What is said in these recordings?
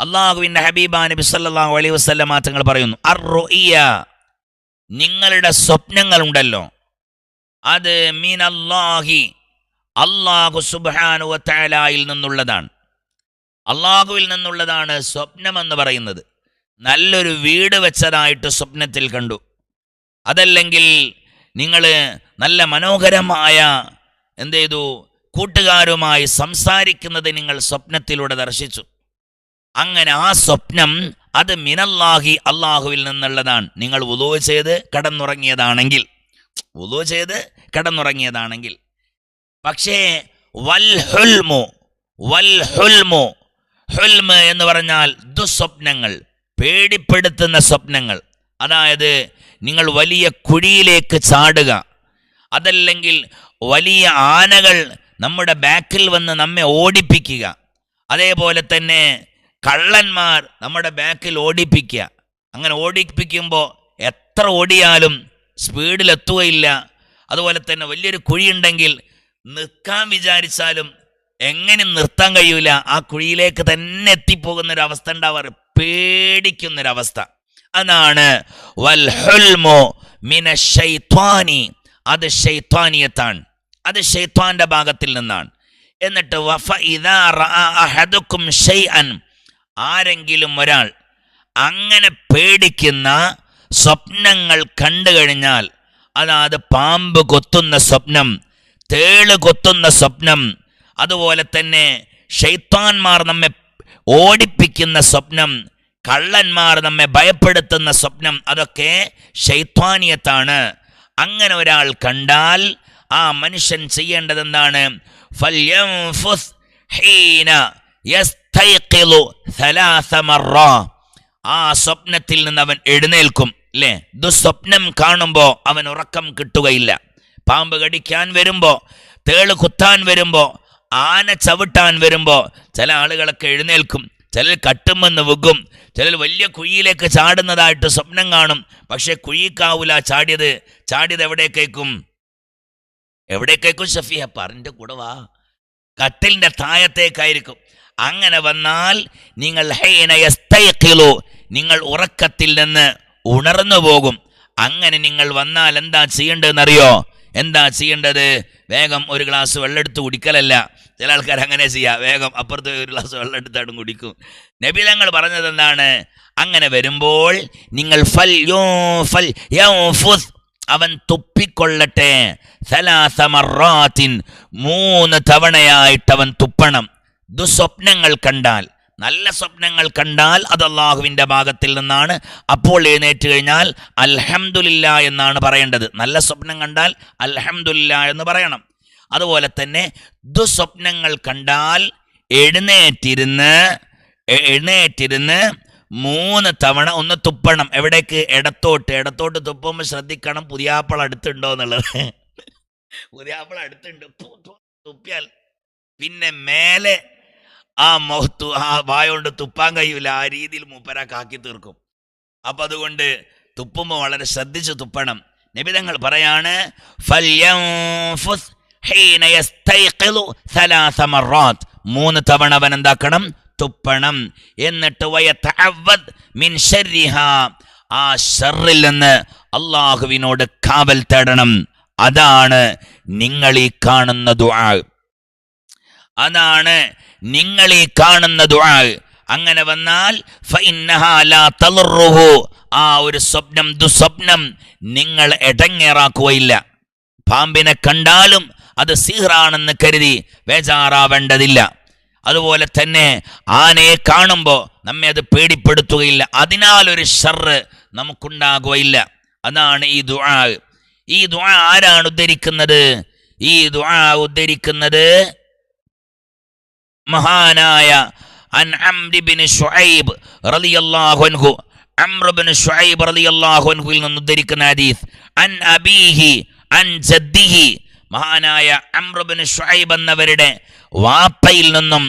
അള്ളാഹുവിന്റെ ഹബീബ നബി സല്ലല്ലാഹു അലൈഹി വസല്ലമ തങ്ങൾ പറയുന്നു. അർ നിങ്ങളുടെ സ്വപ്നങ്ങളുണ്ടല്ലോ. അത് മീൻ അള്ളാഹു സുബ്ഹാനു വതആലയിൽ നിന്നുള്ളതാണ്. അള്ളാഹുവിൽ നിന്നുള്ളതാണ് സ്വപ്നമെന്ന് പറയുന്നത്. നല്ലൊരു വീട് വെച്ചതായിട്ട് സ്വപ്നത്തിൽ കണ്ടു. അതല്ലെങ്കിൽ നിങ്ങൾ നല്ല മനോഹരമായ എന്ത് ചെയ്തു? കൂട്ടുകാരുമായി സംസാരിക്കുന്നത് നിങ്ങൾ സ്വപ്നത്തിലൂടെ ദർശിച്ചു. അങ്ങനെ ആ സ്വപ്നം അത് മിനല്ലാഹി അള്ളാഹുവിൽ നിന്നുള്ളതാണ്. നിങ്ങൾ ഉദോ ചെയ്ത് കടന്നുറങ്ങിയതാണെങ്കിൽ. ഉദോ ചെയ്ത് കടന്നുറങ്ങിയതാണെങ്കിൽ. പക്ഷേ വൽഹുൽമു വൽഹുൽമു ഹുൽമ എന്ന് പറഞ്ഞാൽ ദുസ്വപ്നങ്ങൾ പേടിപ്പെടുത്തുന്ന സ്വപ്നങ്ങൾ. അതായത് നിങ്ങൾ വലിയ കുഴിയിലേക്ക് ചാടുക. അതല്ലെങ്കിൽ വലിയ ആനകൾ നമ്മുടെ ബാക്കിൽ വന്ന് നമ്മെ ഓടിപ്പിക്കുക. അതേപോലെ തന്നെ കള്ളന്മാർ നമ്മുടെ ബാക്കിൽ ഓടിപ്പിക്കുക. അങ്ങനെ ഓടിപ്പിക്കുമ്പോൾ എത്ര ഓടിയാലും സ്പീഡിലെത്തുകയില്ല അതുപോലെ തന്നെ വലിയൊരു കുഴിയുണ്ടെങ്കിൽ നിൽക്കാൻ വിചാരിച്ചാലും എങ്ങനെ നിർത്താൻ കഴിയൂല. ആ കുഴിയിലേക്ക് തന്നെ എത്തിപ്പോകുന്ന ഒരു അവസ്ഥ ഉണ്ടാവാറ്. പേടിക്കുന്നൊരവസ്ഥ. അതാണ് വൽഹുൽമോ മിന ഷെയ്ത്വാനി അത് ഷെയ്ത്വാനിയത്താണ് അത് ഷെയ്ത്വാന്റെ ഭാഗത്തിൽ നിന്നാണ്. എന്നിട്ട് വഫ ഇതാ അഹദുക്കും ഷൈഅൻ ആരെങ്കിലും ഒരാൾ അങ്ങനെ പേടിക്കുന്ന സ്വപ്നങ്ങൾ കണ്ടു കഴിഞ്ഞാൽ അതായത് പാമ്പ് കൊത്തുന്ന സ്വപ്നം തേൾ കൊത്തുന്ന സ്വപ്നം അതുപോലെ തന്നെ ഷെയ്ത്താൻമാർ നമ്മെ ഓടിപ്പിക്കുന്ന സ്വപ്നം കള്ളന്മാർ നമ്മെ ഭയപ്പെടുത്തുന്ന സ്വപ്നം അതൊക്കെ ഷെയ്ത്വാനിയത്താണ് അങ്ങനെ ഒരാൾ കണ്ടാൽ ആ മനുഷ്യൻ ചെയ്യേണ്ടത് എന്താണ് ആ സ്വപ്നത്തിൽ നിന്ന് അവൻ എഴുന്നേൽക്കും അല്ലേ ദുസ്വപ്നം കാണുമ്പോൾ അവൻ ഉറക്കം കിട്ടുകയില്ല. പാമ്പ് കടിക്കാൻ വരുമ്പോൾ തേൾ കുത്താൻ വരുമ്പോൾ ആന ചവിട്ടാൻ വരുമ്പോൾ ചില ആളുകളൊക്കെ എഴുന്നേൽക്കും. ചിലർ കട്ടുമെന്ന് വെക്കും ചിലർ വലിയ കുഴിയിലേക്ക് ചാടുന്നതായിട്ട് സ്വപ്നം കാണും. പക്ഷേ കുഴിക്കാവൂല ചാടിയത് ചാടിയത് എവിടേക്കേക്കും എവിടേക്കേക്കും ഷഫീഹ പറഞ്ഞിട്ട് കൂടെ വാ. കട്ടിലിന്റെ താഴത്തേക്കായിരിക്കും. അങ്ങനെ വന്നാൽ നിങ്ങൾ ഹൈനയസ്തയക്കിലോ നിങ്ങൾ ഉറക്കത്തിൽ നിന്ന് ഉണർന്നു പോകും. അങ്ങനെ നിങ്ങൾ വന്നാൽ എന്താ ചെയ്യേണ്ടതെന്നറിയോ? എന്താ ചെയ്യേണ്ടത്? വേഗം ഒരു ഗ്ലാസ് വെള്ളം എടുത്ത് കുടിക്കലല്ല. ചില ആൾക്കാർ അങ്ങനെ ചെയ്യാം. വേഗം അപ്പുറത്ത് ഒരു ഗ്ലാസ് വെള്ളം എടുത്താടും കുടിക്കും. നബിലങ്ങൾ പറഞ്ഞത് എന്താണ് അങ്ങനെ വരുമ്പോൾ നിങ്ങൾ ഫൽ യോ ഫൽ യൗഫുസ് അവൻ തുപ്പിക്കൊള്ളട്ടെ. സലാസ മറാത്തിൻ മൂന്ന് തവണയായിട്ട് അവൻ തുപ്പണം. ദുസ്വപ്നങ്ങൾ കണ്ടാൽ നല്ല സ്വപ്നങ്ങൾ കണ്ടാൽ അത് അള്ളാഹുവിന്റെ ഭാഗത്തിൽ നിന്നാണ്. അപ്പോൾ എഴുന്നേറ്റ് കഴിഞ്ഞാൽ അൽഹംദുലില്ല എന്നാണ് പറയേണ്ടത്. നല്ല സ്വപ്നം കണ്ടാൽ അൽഹംദുലില്ല എന്ന് പറയണം. അതുപോലെ തന്നെ ദുസ്വപ്നങ്ങൾ കണ്ടാൽ എഴുന്നേറ്റിരുന്ന് എഴുന്നേറ്റിരുന്ന് മൂന്ന് തവണ ഒന്ന് തുപ്പണം. എവിടേക്ക്? ഇടത്തോട്ട്. ഇടത്തോട്ട് തുപ്പുമ്പോൾ ശ്രദ്ധിക്കണം പുതിയാപ്പൾ അടുത്തുണ്ടോ എന്നുള്ളത്. പുതിയാപ്പൾ അടുത്തുണ്ട്. തുപ്പിയാൽ. പിന്നെ മേലെ ആ മൗത്ത് ആ വായ കൊണ്ട് തുപ്പാൻ കഴിയില്ല ആ രീതിയിൽ മൂപ്പരാക്കാക്കി തീർക്കും. അപ്പം അതുകൊണ്ട് തുപ്പുമ്പോൾ വളരെ ശ്രദ്ധിച്ച് തുപ്പണം. നിബിതങ്ങൾ പറയാണ് മൂന്ന് തവണ അവൻ എന്താക്കണം? തുപ്പണം. എന്നിട്ട് മിൻ ആ ഷറിൽ നിന്ന് അള്ളാഹുവിനോട് കാവൽ തേടണം. അതാണ് നിങ്ങൾ ഈ കാണുന്ന ദുആ. അതാണ് നിങ്ങൾ ഈ കാണുന്ന ദുആ അങ്ങനെ വന്നാൽ ആ ഒരു സ്വപ്നം ദുസ്വപ്നം നിങ്ങൾ എടങ്ങേറാക്കുകയില്ല. പാമ്പിനെ കണ്ടാലും അത് സിഹ്റാണെന്ന് കരുതി ബേജാറാവേണ്ടതില്ല. അതുപോലെ തന്നെ ആനയെ കാണുമ്പോൾ നമ്മെ അത് പേടിപ്പെടുത്തുകയില്ല. അതിനാൽ ഒരു ഷർറ് നമുക്കുണ്ടാകുകയില്ല. അതാണ് ഈ ദുആ ഈ ദുആ ആരാണ് ഉദ്ധരിക്കുന്നത്? ഈ ദുആ ഉദ്ധരിക്കുന്നത് മഹാനായ ഉദ്ധരിക്കുന്ന ഹദീസ് അൻ അബീഹി അൻ ജദ്ദിഹി. മഹാനായ എന്നവരുടെ വാപ്പയിൽ നിന്നും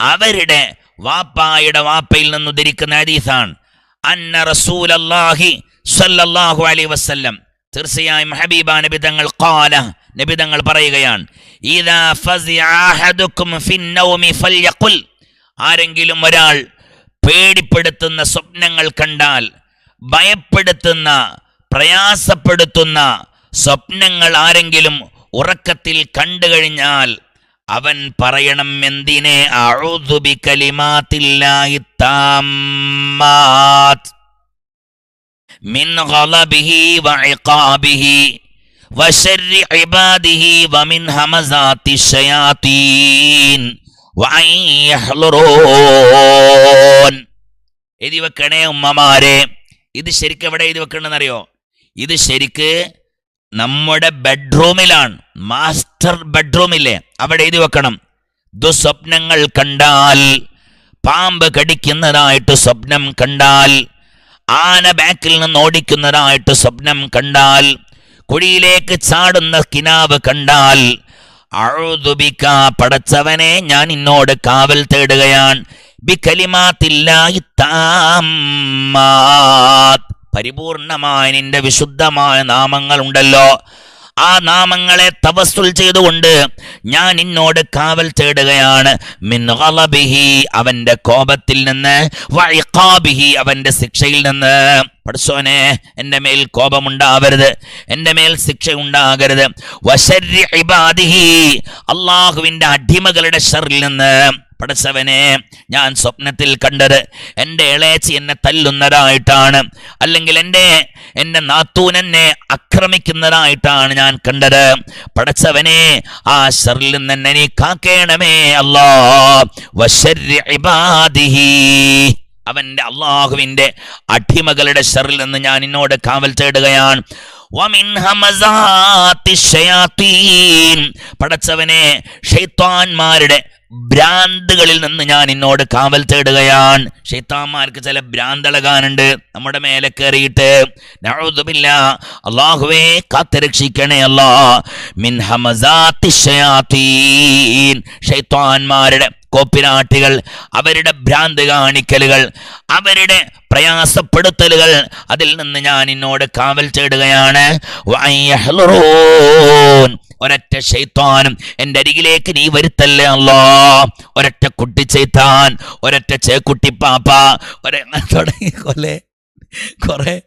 അവരുടെ വാപ്പായുടെ വാപ്പയിൽ നിന്ന് ഉദ്ധരിക്കുന്ന ഹദീസാണ്. അന്ന റസൂലല്ലാഹി സ്വല്ലല്ലാഹു അലൈഹി വസല്ലം. തീർച്ചയായും ഹബീബ നബിതങ്ങൾ കോല നബിതങ്ങൾ നബി തങ്ങൾ പറയുകയാണ് ആരെങ്കിലും ഒരാൾ പേടിപ്പെടുത്തുന്ന സ്വപ്നങ്ങൾ കണ്ടാൽ ഭയപ്പെടുത്തുന്ന പ്രയാസപ്പെടുത്തുന്ന സ്വപ്നങ്ങൾ ആരെങ്കിലും ഉറക്കത്തിൽ കണ്ടു കഴിഞ്ഞാൽ അവൻ പറയണം എന്തിനെ? അഴുതുബി കലിമാത്തില്ലായി താമ്മാത്ത്. മിൻ ഗളബിഹി വഇഖാബിഹി വശർരി ഇബാദിഹി വമിൻ همزات الشياطين വഅൻ യഹ്ലുറൂൻ. എഴുതി വെക്കണേ ഉമ്മമാരെ. ഇത് ശരിക്കും എവിടെ എഴുതി വെക്കണമെന്നറിയോ ഇത് ശരിക്ക് നമ്മുടെ ബെഡ്റൂമിലാണ്. മാസ്റ്റർ ബെഡ്റൂമില്ലേ? അവിടെ എഴുതി വെക്കണം. ദുസ്വപ്നങ്ങൾ കണ്ടാൽ പാമ്പ് കടിക്കുന്നതായിട്ട് സ്വപ്നം കണ്ടാൽ ആന ബാക്കിൽ നിന്ന് ഓടിക്കുന്നതായിട്ട് സ്വപ്നം കണ്ടാൽ കുഴിയിലേക്ക് ചാടുന്ന കിനാവ് കണ്ടാൽ അഴുതുബിക്ക പടച്ചവനെ ഞാൻ ഇന്നോട് കാവൽ തേടുകയാണ്. പരിപൂർണമായ നിന്റെ വിശുദ്ധമായ നാമങ്ങൾ ഉണ്ടല്ലോ ആ നാമങ്ങളെ തപസ്സുൽ ചെയ്തുകൊണ്ട് ഞാൻ നിന്നോട് കാവൽ തേടുകയാണ്. അവന്റെ കോപത്തിൽ നിന്ന്. അവന്റെ ശിക്ഷയിൽ നിന്ന്. പഠിച്ചോനെ എന്റെ മേൽ കോപമുണ്ടാവരുത്. എന്റെ മേൽ ശിക്ഷ ഉണ്ടാകരുത് വശര്രി ഇബാദിഹി അള്ളാഹുവിന്റെ അടിമകളുടെ ഷറിൽ നിന്ന്. പടച്ചവനെ ഞാൻ സ്വപ്നത്തിൽ കണ്ടത്. എന്റെ ഇളയച്ചി എന്നെ തല്ലുന്നതായിട്ടാണ്. അല്ലെങ്കിൽ എന്റെ എന്റെ നാത്തൂൻ എന്നെ ആക്രമിക്കുന്നതായിട്ടാണ് ഞാൻ കണ്ടത്. പടച്ചവനെ ആ ഷറിൽ നിന്ന് നീ കാക്കേണമേ അല്ലാ. അവന്റെ അള്ളാഹുവിന്റെ അടിമകളുടെ ഷറിൽ നിന്ന് ഞാൻ എന്നോട് കാവൽ തേടുകയാണ്. പടച്ചവനെ ഷെയ്ത്താൻമാരുടെ ഭ്രാന്തുകളിൽ നിന്ന് ഞാൻ എന്നോട് കാവൽ തേടുകയാണ്. ഷെയ്ത്താന്മാർക്ക് ചില ഭ്രാന്തളകാനുണ്ട്. നമ്മുടെ മേലെ കയറിയിട്ട് നഴുതുമില്ല അള്ളാഹുവേ കാത്തുരക്ഷിക്കണേ അല്ലാ മിൻ ഹമസാത്തി കോപ്പിനാട്ടികൾ അവരുടെ ഭ്രാന്ത് കാണിക്കലുകൾ അവരുടെ പ്രയാസപ്പെടുത്തലുകൾ. അതിൽ നിന്ന് ഞാൻ എന്നോട് കാവൽ ചേടുകയാണ്. ഒരൊറ്റ ശൈത്താനും എന്റെ അരികിലേക്ക് നീ വരുത്തല്ലേ അല്ലോ. ഒരൊറ്റ കുട്ടി ചെയ്ത്താൻ ഒരൊറ്റ ചേക്കുട്ടി പാപ്പ. ഒരെ തുടങ്ങി. കൊല്ലേ കുറെ.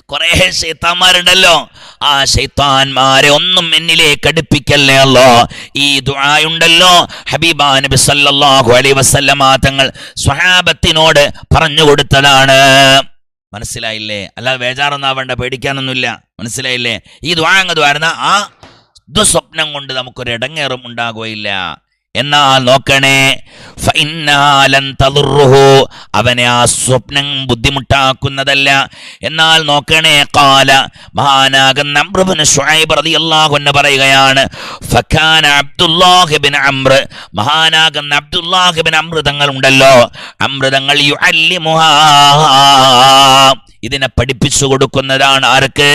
കുറെ ശൈത്താന്മാരുണ്ടല്ലോ. ആ ശൈത്താന്മാരെ ഒന്നും എന്നിലേക്ക് അടുപ്പിക്കല്ലേ അല്ലോ ഈ ദുആയുണ്ടല്ലോ. ഹബീബാ നബി സല്ലല്ലാഹു അലൈഹി വസല്ലമ തങ്ങൾ സ്വഹാബത്തിനോട് പറഞ്ഞു കൊടുത്തതാണ്. മനസ്സിലായില്ലേ? അല്ലാതെ ബേജാറൊന്നും ആവേണ്ട പേടിക്കാനൊന്നുമില്ല. മനസ്സിലായില്ലേ? ഈ ദ്വാങ്ങ ദ്വാരുന്ന ആ ദുസ്വപ്നം കൊണ്ട് നമുക്കൊരു ഇടങ്ങേറും ഉണ്ടാകുകയില്ല. എന്നാൽ നോക്കണേ അവനെ ആ സ്വപ്നം ബുദ്ധിമുട്ടാക്കുന്നതല്ല. എന്നാൽ നോക്കണേ കാല മഹാനാകുന്ന അൻഹു പറയുകയാണ് മഹാനാകുന്ന അബ്ദുല്ലാഹിബിൻ അംർ തങ്ങൾ ഉണ്ടല്ലോ അമൃതങ്ങൾ ഇതിനെ പഠിപ്പിച്ചു കൊടുക്കുന്നതാണ് ആർക്ക്?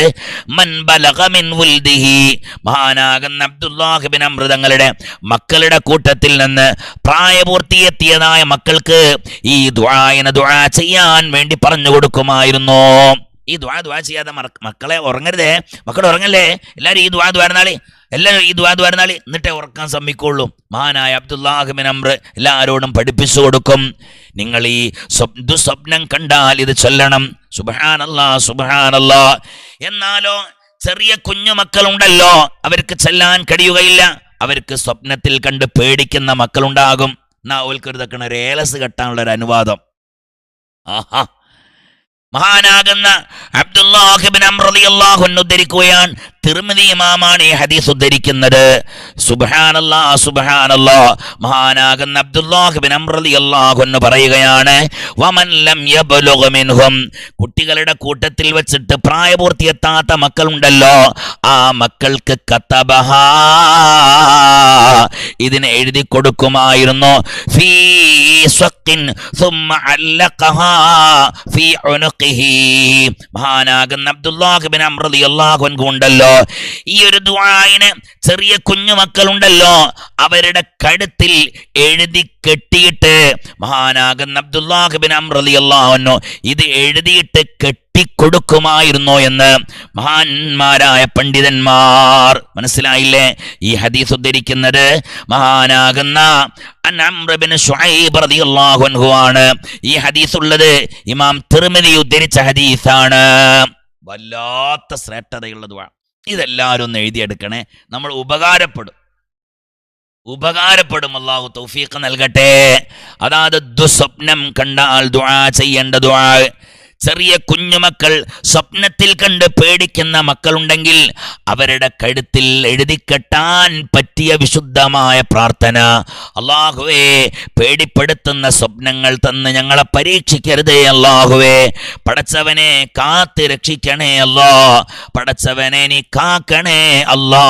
മഹാനാകുന്ന അബ്ദുല്ലാഹിബിൻ അമൃതങ്ങളുടെ മക്കളുടെ കൂട്ടത്തിൽ നിന്ന് പ്രായപൂർത്തിയെത്തിയതായ മക്കൾക്ക് ഈ ദ്വായന ദ്വാ ചെയ്യാൻ വേണ്ടി പറഞ്ഞു കൊടുക്കുമായിരുന്നു. ഈ ദ്വാ ദ്വാ ചെയ്യാതെ മക്കളെ ഉറങ്ങരുതേ. മക്കൾ ഉറങ്ങല്ലേ? എല്ലാവരും ഈ ദ്വാ ദ്വാരുന്നാളി എല്ലാവരും ഈ ദ്വാ ദ്വാരുന്നാളി എന്നിട്ടേ ഉറക്കാൻ സമ്മിക്കുള്ളൂ മഹാനായ അബ്ദുല്ലാഹിബിൻ അമ്ര എല്ലാവരോടും പഠിപ്പിച്ചു കൊടുക്കും. നിങ്ങൾ ഈ സ്വപ്- ദുസ്വപ്നം കണ്ടാൽ ഇത് ചൊല്ലണം. സുബഹാനല്ലാ സുബഹാനല്ലാ. എന്നാലോ ചെറിയ കുഞ്ഞു മക്കളുണ്ടല്ലോ അവർക്ക് ചെല്ലാൻ കഴിയുകയില്ല. അവർക്ക് സ്വപ്നത്തിൽ കണ്ട് പേടിക്കുന്ന മക്കളുണ്ടാകും. എന്നാ ഓൽക്കൊരു തക്കണ ഒരു ഏലസ് കെട്ടാനുള്ള ഒരു അനുവാദം. ആഹാ. മഹാനാകുന്ന അബ്ദുല്ലാഹിബിൻ അൻഹു ഉദ്ധരിക്കുകയാണ് തിരുമതി ഇമാമാണ് ഈ ഹദീസ് ഉദ്ധരിക്കുന്നത്. സുബാനല്ലാ സുബാനല്ലോ മഹാനാകുന്ന അബ്ദുല്ലാഹിബിൻ അമ്രലി അള്ളാഹു എന്ന് പറയുകയാണ് വമൻലം കുട്ടികളുടെ കൂട്ടത്തിൽ വെച്ചിട്ട് പ്രായപൂർത്തിയെത്താത്ത മക്കളുണ്ടല്ലോ. ആ മക്കൾക്ക് കത്തബഹ. ഇതിനെ എഴുതി കൊടുക്കുമായിരുന്നു. ഫീ സ്വക്കിൻ മഹാനാകുന്ന അബ്ദുല്ലാഹിബിൻ അമ്രലി അള്ളാഹു ഉണ്ടല്ലോ. ഈ ഒരു ദുആയിന് ചെറിയ കുഞ്ഞു മക്കളുണ്ടല്ലോ അവരുടെ കഴുത്തിൽ എഴുതി കെട്ടിയിട്ട് മഹാനാകുന്ന അബ്ദുല്ലാഹിബിൻ അമ്രലിയല്ലാഹുന്നു ഇത് എഴുതിയിട്ട് കെട്ടിക്കൊടുക്കുമായിരുന്നോ എന്ന് മഹാന്മാരായ പണ്ഡിതന്മാർ മനസ്സിലായില്ലേ? ഈ ഹദീസ് ഉദ്ധരിക്കുന്നത് മഹാനാകുന്ന അൻഹു ആണ്. ഈ ഹദീസ് ഉള്ളത് ഇമാം തിരുമതി ഉദ്ധരിച്ച ഹദീസാണ്. വല്ലാത്ത ശ്രേഷ്ഠതയുള്ളതുമാണ് ഇതെല്ലാവരും ഒന്ന് എഴുതിയെടുക്കണേ. നമ്മൾ ഉപകാരപ്പെടും. ഉപകാരപ്പെടും. അള്ളാഹു തൗഫീഖ് നൽകട്ടെ. അതാത് ദുസ്വപ്നം കണ്ടാൽ ദുആ ചെയ്യേണ്ട ദുആ. ചെറിയ കുഞ്ഞുമക്കൾ സ്വപ്നത്തിൽ കണ്ട് പേടിക്കുന്ന മക്കളുണ്ടെങ്കിൽ അവരുടെ കഴുത്തിൽ എഴുതിക്കെട്ടാൻ പറ്റിയ വിശുദ്ധമായ പ്രാർത്ഥന. അള്ളാഹുവേ പേടിപ്പെടുത്തുന്ന സ്വപ്നങ്ങൾ തന്ന് ഞങ്ങളെ പരീക്ഷിക്കരുതേ അള്ളാഹുവേ. പടച്ചവനെ കാത്ത് രക്ഷിക്കണേ അല്ലോ. പടച്ചവനെ നീ കാക്കണേ അല്ലാ.